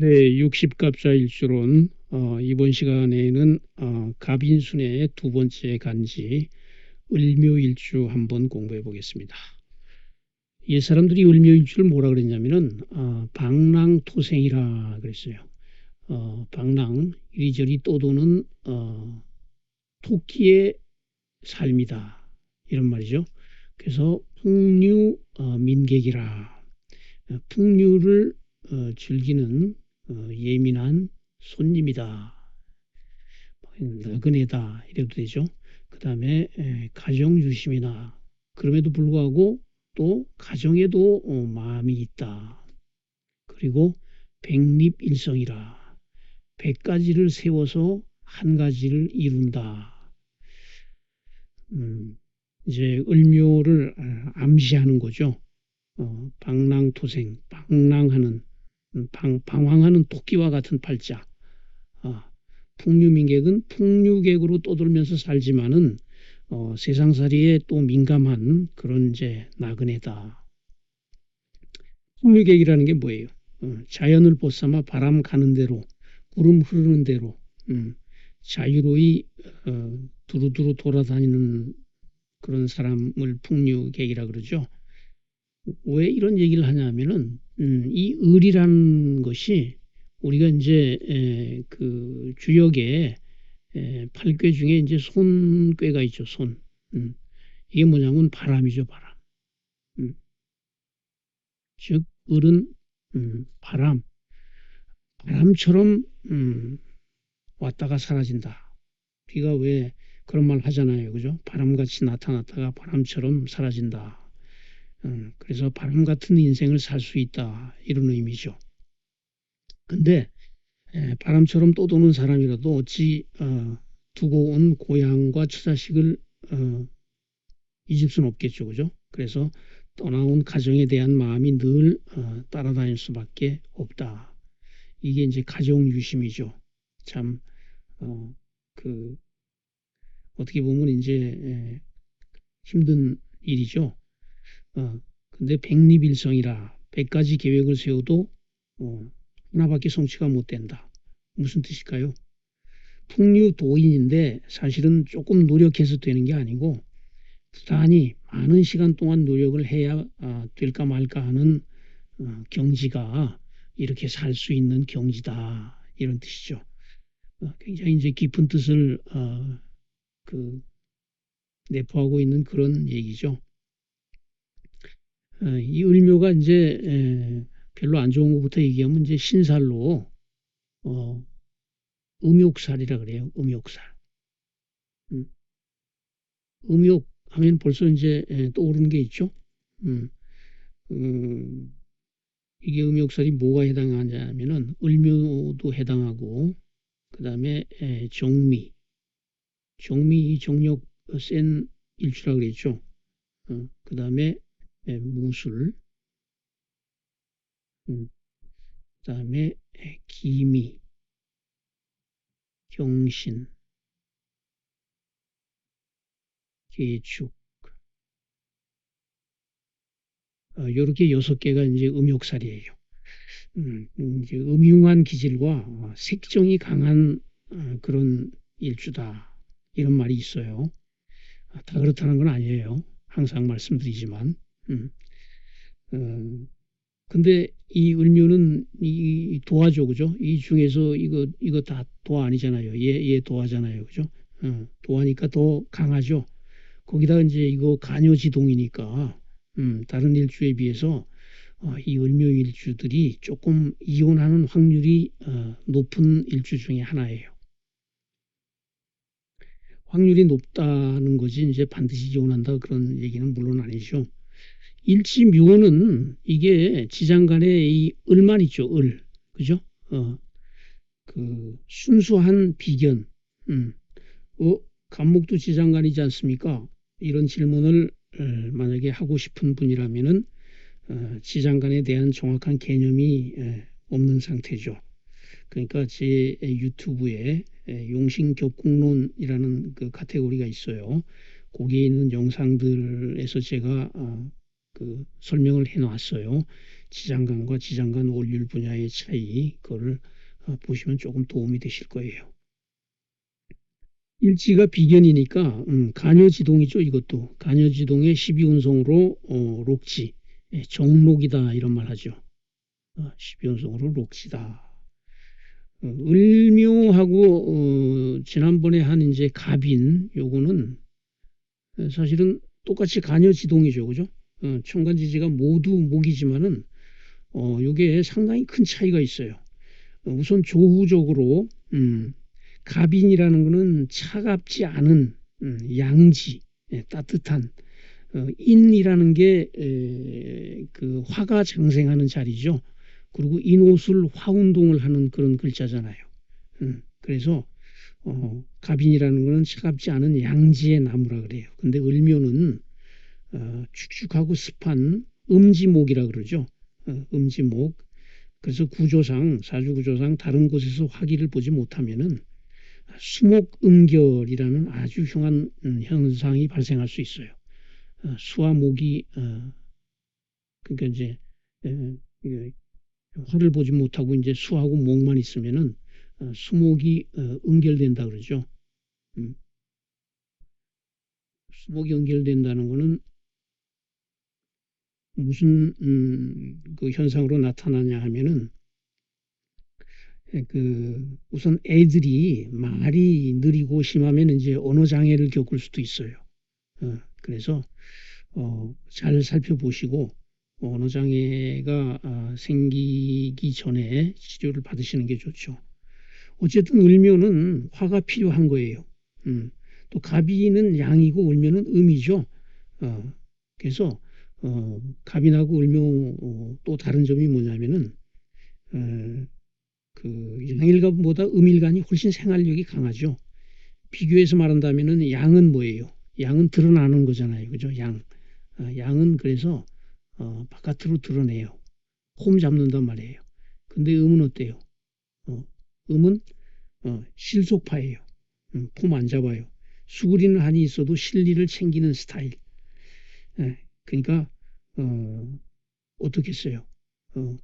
네, 60갑자 일주론 어, 이번 시간에는 어, 갑인순의 두 번째 간지 을묘일주 한번 공부해 보겠습니다. 옛 사람들이 을묘일주를 뭐라 그랬냐면은 어, 방랑토생이라 그랬어요. 어, 방랑 이리저리 떠도는 어, 토끼의 삶이다 이런 말이죠. 그래서 풍류 어, 민객이라 어, 풍류를 어, 즐기는 어, 예민한 손님이다. 나그네다 이래도 되죠. 그 다음에 가정 유심이나 그럼에도 불구하고 또 가정에도 어, 마음이 있다. 그리고 백립일성이라 백 가지를 세워서 한 가지를 이룬다. 음, 이제 을묘를 아, 암시하는 거죠. 어, 방랑토생, 방랑하는 음, 방, 방황하는 토끼와 같은 팔자. 아, 풍류민객은 풍류객으로 떠돌면서 살지만은 어, 세상살이에 또 민감한 그런 이제 나그네다. 풍류객이라는 게 뭐예요? 어, 자연을 보삼아 바람 가는 대로, 구름 흐르는 대로 음, 자유로이 어, 두루두루 돌아다니는 그런 사람을 풍류객이라 그러죠. 왜 이런 얘기를 하냐면은 음, 이 을이라는 것이 우리가 이제 에, 그 주역에 에, 팔괘 중에 이제 손꾀가 있죠. 손. 음. 이게 뭐냐면 바람이죠. 바람. 음. 즉 을은 음, 바람. 바람처럼 음, 왔다가 사라진다. 우리가 왜 그런 말 하잖아요. 그죠? 바람같이 나타났다가 바람처럼 사라진다. 음, 그래서 바람 같은 인생을 살 수 있다 이런 의미죠. 근데 바람처럼 또 도는 사람이라도 어찌 어, 두고 온 고향과 처자식을 어, 잊을 수는 없겠죠, 그죠? 그래서 떠나온 가정에 대한 마음이 늘 어, 따라다닐 수밖에 없다. 이게 이제 가정 유심이죠. 참, 어, 그, 어떻게 보면 이제 에, 힘든 일이죠. 어, 근데 백리빌성이라 백 가지 계획을 세워도 어, 하나밖에 성취가 못 된다. 무슨 뜻일까요? 풍류도인인데 사실은 조금 노력해서 되는 게 아니고 부단히 많은 시간 동안 노력을 해야 아, 될까 말까 하는 어, 경지가 이렇게 살 수 있는 경지다 이런 뜻이죠. 어, 굉장히 이제 깊은 뜻을 어, 그 내포하고 있는 그런 얘기죠. 어, 이 을묘가 이제 별로 안 좋은 것부터 얘기하면 이제 신살로 어, 음욕살이라 그래요. 음욕살. 음. 음욕 하면 벌써 이제 떠오르는 게 있죠. 음. 음. 이게 음욕살이 뭐가 해당하냐면은 을묘도 해당하고 그 다음에 정미 정미 정력 센 일주라 그랬죠. 어, 그 다음에 예, 무술, 음, 그 다음에 예, 기미, 경신, 계축, 이렇게 어, 여섯 개가 이제 음욕살이에요. 음, 이제 음흉한 기질과 색정이 강한 어, 그런 일주다 이런 말이 있어요. 다 그렇다는 건 아니에요. 항상 말씀드리지만 음. 어, 근데 이 을묘는 이 도화죠, 그죠? 이 중에서 이거 이거 다 도화 아니잖아요. 얘, 얘 도화잖아요, 그죠? 어, 도화니까 더 강하죠. 거기다 이제 이거 간여지동이니까 음, 다른 일주에 비해서 어, 이 을묘 일주들이 조금 이혼하는 확률이 어, 높은 일주 중에 하나예요. 확률이 높다는 거지 이제 반드시 이혼한다 그런 얘기는 물론 아니죠. 일지묘는 이게 지장간의 이 을만 있죠. 을. 그죠? 어, 그 순수한 비견. 음. 어, 간목도 지장간이지 않습니까? 이런 질문을 어, 만약에 하고 싶은 분이라면은 어, 지장간에 대한 정확한 개념이 에, 없는 상태죠. 그러니까 제 유튜브에 용신격국론이라는 그 카테고리가 있어요. 거기에 있는 영상들에서 제가 어, 그 설명을 해놨어요. 지장간과 지장간 원률 분야의 차이 그거를 어, 보시면 조금 도움이 되실 거예요. 일지가 비견이니까 음, 간여지동이죠 이것도 간여지동의 12운성으로 어, 록지 예, 정록이다 이런 말 하죠. 어, 12운성으로 록지다. 어, 을묘하고 어, 지난번에 한 이제 갑인 요거는 사실은 똑같이 간여지동이죠 그죠? 어, 천간지지가 모두 목이지만은 어, 요게 상당히 큰 차이가 있어요. 어, 우선 조후적으로 음, 갑인이라는 것은 차갑지 않은 음, 양지, 예, 따뜻한 어, 인이라는 게 그 화가 장생하는 자리죠. 그리고 인옷을 화운동을 하는 그런 글자잖아요. 음, 그래서 어, 갑인이라는 것은 차갑지 않은 양지의 나무라 그래요. 근데 을묘는 어, 축축하고 습한 음지목이라 그러죠. 어, 음지목. 그래서 구조상 사주 구조상 다른 곳에서 화기를 보지 못하면은 수목 음결이라는 아주 흉한 음, 현상이 발생할 수 있어요. 어, 수와 목이 어, 그러니까 이제 에, 화를 보지 못하고 이제 수하고 목만 있으면은 어, 수목이 어, 응결된다 그러죠. 음. 수목이 응결된다는 것은 무슨 음, 그 현상으로 나타나냐 하면은 그 우선 애들이 말이 느리고 심하면 이제 언어 장애를 겪을 수도 있어요. 어, 그래서 어, 잘 살펴보시고 언어 장애가 아, 생기기 전에 치료를 받으시는 게 좋죠. 어쨌든 울면은 화가 필요한 거예요. 음, 또 가비는 양이고 울면은 음이죠. 어, 그래서 어, 갑인하고 을묘 어, 또 다른 점이 뭐냐면은 어, 그 양일간보다 음일간이 훨씬 생활력이 강하죠. 비교해서 말한다면은 양은 뭐예요? 양은 드러나는 거잖아요. 그죠? 양. 어, 양은 그래서 어, 바깥으로 드러내요. 홈 잡는단 말이에요. 근데 음은 어때요? 어, 음은 어, 실속파예요. 음, 폼 안 잡아요. 수그리는 한이 있어도 실리를 챙기는 스타일. 예, 그러니까 어, 어떻겠어요? 어,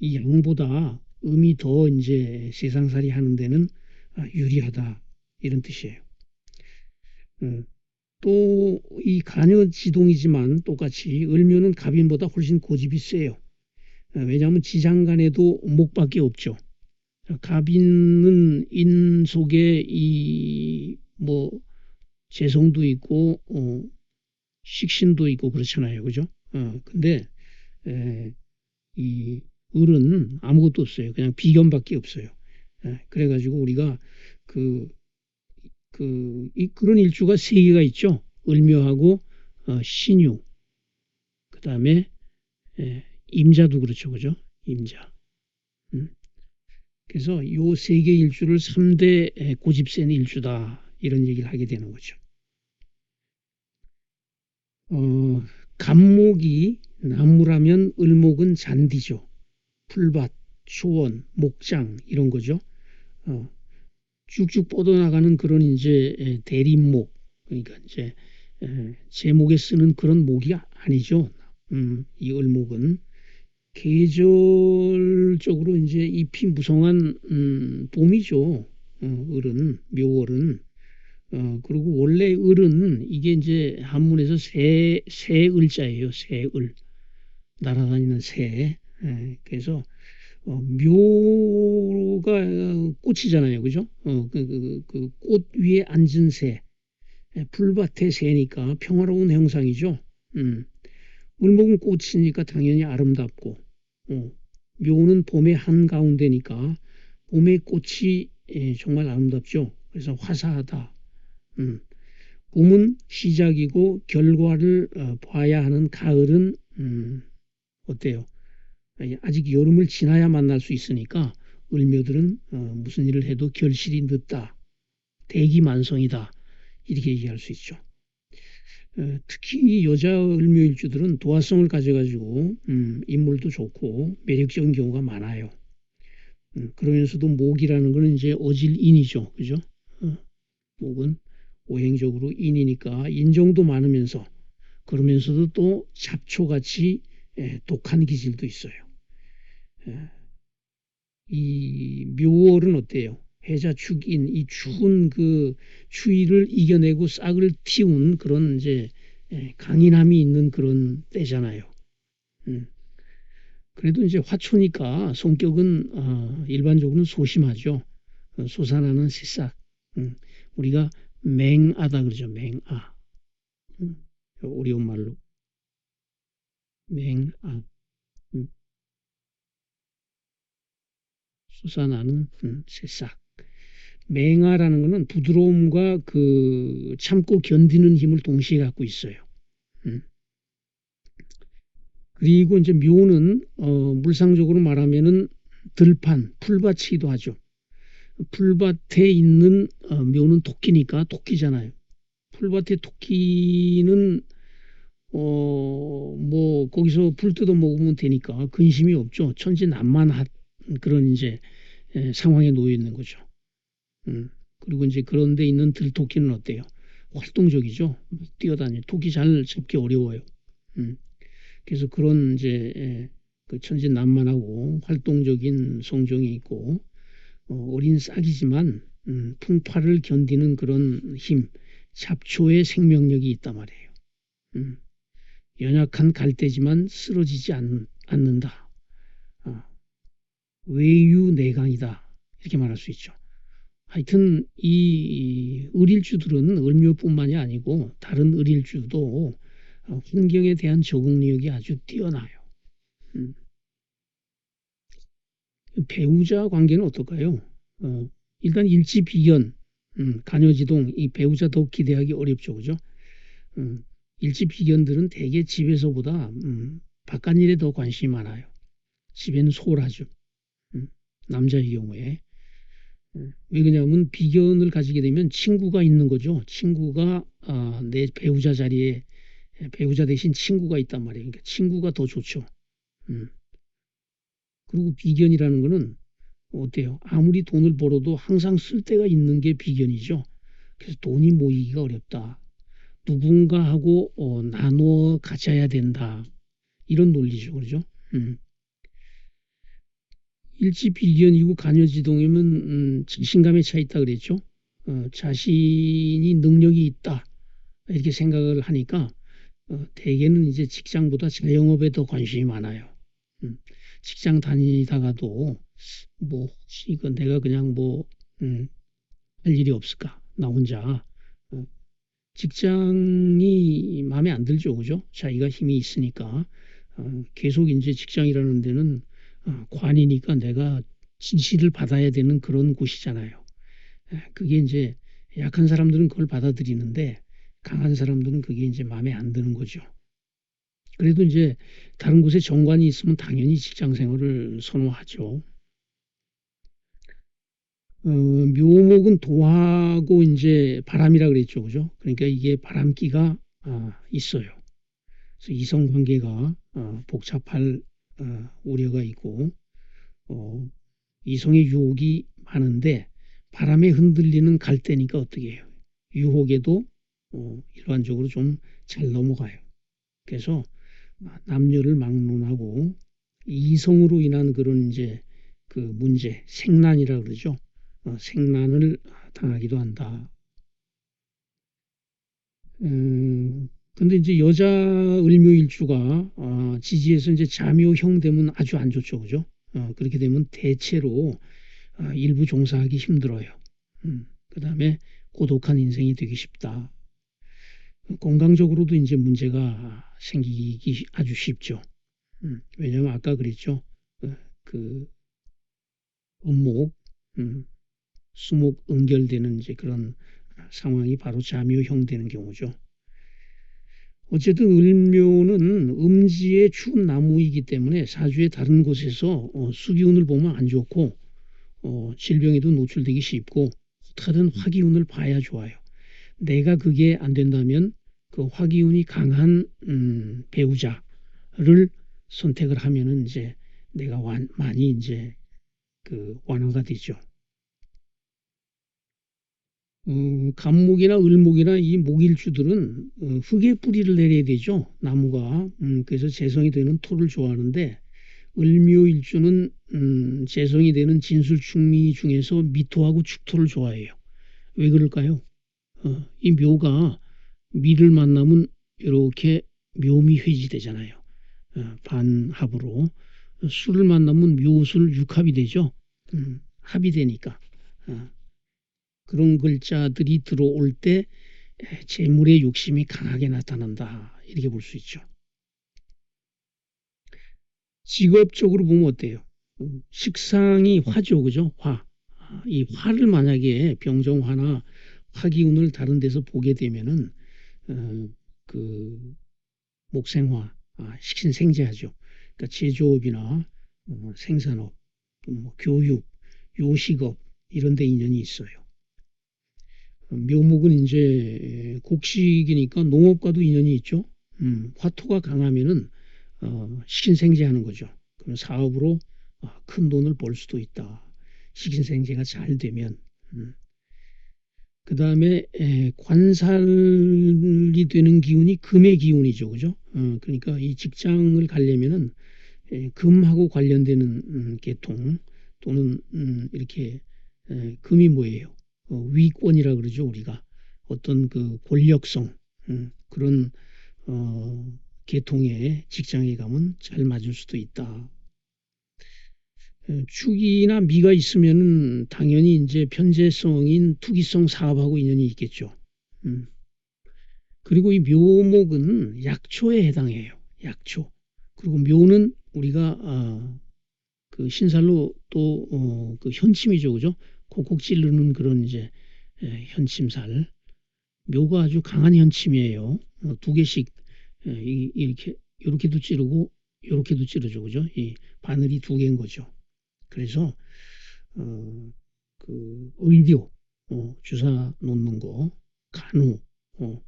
이 양보다 음이 더 이제 세상살이 하는 데는 아, 유리하다 이런 뜻이에요. 어, 또이 간여지동이지만 똑같이 을묘는 갑인보다 훨씬 고집이 세요. 어, 왜냐하면 지장간에도 목밖에 없죠. 갑인은 인 속에 이 뭐 재성도 있고 어, 식신도 있고 그렇잖아요. 그죠? 어, 근데, 에, 이 을은 아무것도 없어요. 그냥 비견밖에 없어요. 에, 그래가지고 우리가 그, 그, 이, 그런 일주가 세 개가 있죠. 을묘하고, 어, 신유. 그 다음에, 임자도 그렇죠. 그죠? 임자. 음. 그래서 요 세 개 일주를 3대 고집센 일주다. 이런 얘기를 하게 되는 거죠. 어, 감목이 나무라면 을목은 잔디죠. 풀밭, 초원, 목장 이런 거죠. 어, 쭉쭉 뻗어나가는 그런 이제 대림목 그러니까 이제 제목에 쓰는 그런 목이 아니죠. 음, 이 을목은 계절적으로 이제 잎이 무성한 음, 봄이죠. 어, 을은 묘월은 어, 그리고 원래 을은 이게 이제 한문에서 새, 새 을자예요. 새 을. 날아다니는 새. 예, 그래서 어, 묘가 꽃이잖아요. 그죠? 어, 그, 그, 그, 꽃 위에 앉은 새. 예, 풀밭의 새니까 평화로운 형상이죠. 음. 을목은 꽃이니까 당연히 아름답고, 어, 묘는 봄의 한가운데니까 봄의 꽃이 예, 정말 아름답죠. 그래서 화사하다. 음. 봄은 시작이고 결과를 어, 봐야 하는 가을은 음, 어때요? 아직 여름을 지나야 만날 수 있으니까 을묘들은 어, 무슨 일을 해도 결실이 늦다. 대기만성이다. 이렇게 얘기할 수 있죠. 어, 특히 여자 을묘일주들은 도화성을 가져가지고 음, 인물도 좋고 매력적인 경우가 많아요. 음, 그러면서도 목이라는 것은 이제 어질인이죠. 그죠? 어, 목은 오행적으로 인이니까 인정도 많으면서 그러면서도 또 잡초같이 예, 독한 기질도 있어요. 예. 이 묘월은 어때요? 해자 축인 이 추운 그 추위를 이겨내고 싹을 틔운 그런 이제 예, 강인함이 있는 그런 때잖아요. 음. 그래도 이제 화초니까 성격은 어, 일반적으로는 소심하죠. 어, 솟아나는 새싹. 음. 우리가 맹아다 그러죠. 맹아. 음. 어려운 말로. 맹아. 음. 솟아나는 음, 새싹. 맹아라는 것은 부드러움과 그 참고 견디는 힘을 동시에 갖고 있어요. 음. 그리고 이제 묘는 어, 물상적으로 말하면은 들판, 풀밭이기도 하죠. 풀밭에 있는 어, 묘는 토끼니까 토끼잖아요. 풀밭에 토끼는 어, 뭐 거기서 풀 뜯어 먹으면 되니까 근심이 없죠. 천진난만한 그런 이제 에, 상황에 놓여 있는 거죠. 음. 그리고 이제 그런 데 있는 들토끼는 어때요? 활동적이죠. 뛰어다니. 토끼 잘 잡기 어려워요. 음. 그래서 그런 이제 예, 그 천진난만하고 활동적인 성종이 있고 어, 어린 싹이지만 음, 풍파를 견디는 그런 힘, 잡초의 생명력이 있단 말이에요. 음. 연약한 갈대지만 쓰러지지 않, 는다 어. 외유내강이다. 이렇게 말할 수 있죠. 하여튼 이 을일주들은 을묘뿐만이 아니고 다른 을일주도 환경에 대한 적응력이 아주 뛰어나요. 음. 배우자 관계는 어떨까요? 어, 일단 일지 비견, 음, 간여지동, 이 배우자 더 기대하기 어렵죠, 그죠? 음, 일지 비견들은 대개 집에서보다 음, 바깥일에 더 관심이 많아요. 집에는 소홀하죠. 음, 남자의 경우에. 왜 그러냐면 비견을 가지게 되면 친구가 있는 거죠. 친구가 아, 내 배우자 자리에 배우자 대신 친구가 있단 말이에요. 그러니까 친구가 더 좋죠. 음. 그리고 비견이라는 거는 어때요? 아무리 돈을 벌어도 항상 쓸 데가 있는 게 비견이죠. 그래서 돈이 모이기가 어렵다. 누군가하고 어, 나누어 가져야 된다. 이런 논리죠. 그렇죠? 음. 일지 비견이고 간여지동이면 음, 자신감에 차 있다 그랬죠. 어, 자신이 능력이 있다 이렇게 생각을 하니까 어, 대개는 이제 직장보다 자영업에 더 관심이 많아요. 음, 직장 다니다가도 뭐 혹시 이거 내가 그냥 뭐 음, 할 일이 없을까 나 혼자 어, 직장이 마음에 안 들죠, 그죠? 자기가 힘이 있으니까 어, 계속 이제 직장이라는 데는 어, 관이니까 내가 지시를 받아야 되는 그런 곳이잖아요. 그게 이제 약한 사람들은 그걸 받아들이는데 강한 사람들은 그게 이제 마음에 안 드는 거죠. 그래도 이제 다른 곳에 정관이 있으면 당연히 직장 생활을 선호하죠. 어, 묘목은 도하고 이제 바람이라 그랬죠. 그죠? 그러니까 이게 바람기가 아, 있어요. 그래서 이성 관계가 아, 복잡할 어, 우려가 있고 어, 이성의 유혹이 많은데 바람에 흔들리는 갈대니까 어떻게 해요? 유혹에도 어, 일반적으로 좀 잘 넘어가요. 그래서 남녀를 막론하고 이성으로 인한 그런 이제 그 문제, 생난이라 그러죠. 어, 생난을 당하기도 한다. 음, 근데 이제 여자 을묘일주가 어, 지지에서 이제 자묘형 되면 아주 안 좋죠, 그죠? 어, 그렇게 되면 대체로 어, 일부 종사하기 힘들어요. 음, 그 다음에 고독한 인생이 되기 쉽다. 건강적으로도 이제 문제가 생기기 아주 쉽죠. 음, 왜냐하면 아까 그랬죠. 어, 그 음목, 음, 수목 응결되는 이제 그런 상황이 바로 자묘형 되는 경우죠. 어쨌든 을묘는 음지의 추운 나무이기 때문에 사주의 다른 곳에서 어, 수기운을 보면 안 좋고 어, 질병에도 노출되기 쉽고 어떻게든 화기운을 봐야 좋아요. 내가 그게 안 된다면 그 화기운이 강한 음, 배우자를 선택을 하면은 이제 내가 완, 많이 이제 그 완화가 되죠. 어, 감목이나 을목이나 이 목일주들은 어, 흙에 뿌리를 내려야 되죠. 나무가. 음, 그래서 재성이 되는 토를 좋아하는데 을묘일주는 음, 재성이 되는 진술충미 중에서 미토하고 축토를 좋아해요. 왜 그럴까요? 어, 이 묘가 미를 만나면 이렇게 묘미 회지되잖아요. 어, 반합으로 술을 만나면 묘술 육합이 되죠. 음, 합이 되니까 어, 그런 글자들이 들어올 때 재물의 욕심이 강하게 나타난다 이렇게 볼 수 있죠. 직업적으로 보면 어때요? 음, 식상이 화죠, 그죠? 화. 아, 이 화를 만약에 병정화나 화기운을 다른 데서 보게 되면은 어, 그 목생화, 아, 식신생재하죠. 그러니까 제조업이나 어, 생산업, 뭐 교육, 요식업 이런 데 인연이 있어요. 묘목은 이제 곡식이니까 농업과도 인연이 있죠. 음, 화토가 강하면은 어, 식신생재하는 거죠. 그럼 사업으로 어, 큰 돈을 벌 수도 있다. 식신생재가 잘 되면. 음. 그 다음에 관살이 되는 기운이 금의 기운이죠. 그죠? 어, 그러니까 이 직장을 가려면은 에, 금하고 관련되는 음, 계통 또는 음, 이렇게 에, 금이 뭐예요? 어, 위권이라 그러죠. 우리가 어떤 그 권력성 음, 그런 어, 계통의 직장에 가면 잘 맞을 수도 있다. 축이나 미가 있으면은 당연히 이제 편재성인 투기성 사업하고 인연이 있겠죠. 음. 그리고 이 묘목은 약초에 해당해요. 약초. 그리고 묘는 우리가 어, 그 신살로 또그 어, 그 현침이죠, 그죠? 콕콕 찌르는 그런 이제 에, 현침살. 묘가 아주 강한 현침이에요. 어, 두 개씩 에, 이, 이렇게 이렇게도 찌르고 이렇게도 찌르죠, 그죠? 이 바늘이 두 개인 거죠. 그래서 어, 그 의료 어, 주사 놓는 거, 간호, 어,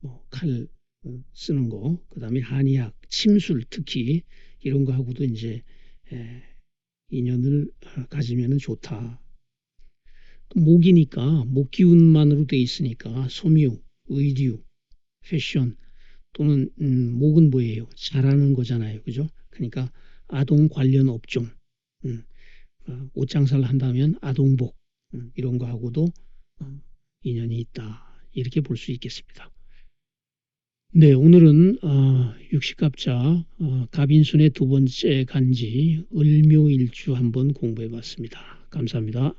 뭐, 칼 어, 쓰는 거, 그 다음에 한의학, 침술 특히 이런 거 하고도 이제 에, 인연을 가지면 좋다. 목이니까 목 기운만으로 돼 있으니까 섬유, 의류, 패션 또는 음, 목은 뭐예요? 잘하는 거잖아요, 그죠? 그러니까 아동 관련 업종 음, 어, 옷장사를 한다면 아동복 음, 이런 거하고도 어, 인연이 있다 이렇게 볼 수 있겠습니다. 네, 오늘은 어, 육식갑자 어, 가빈순의 두 번째 간지 을묘일주 한번 공부해 봤습니다. 감사합니다.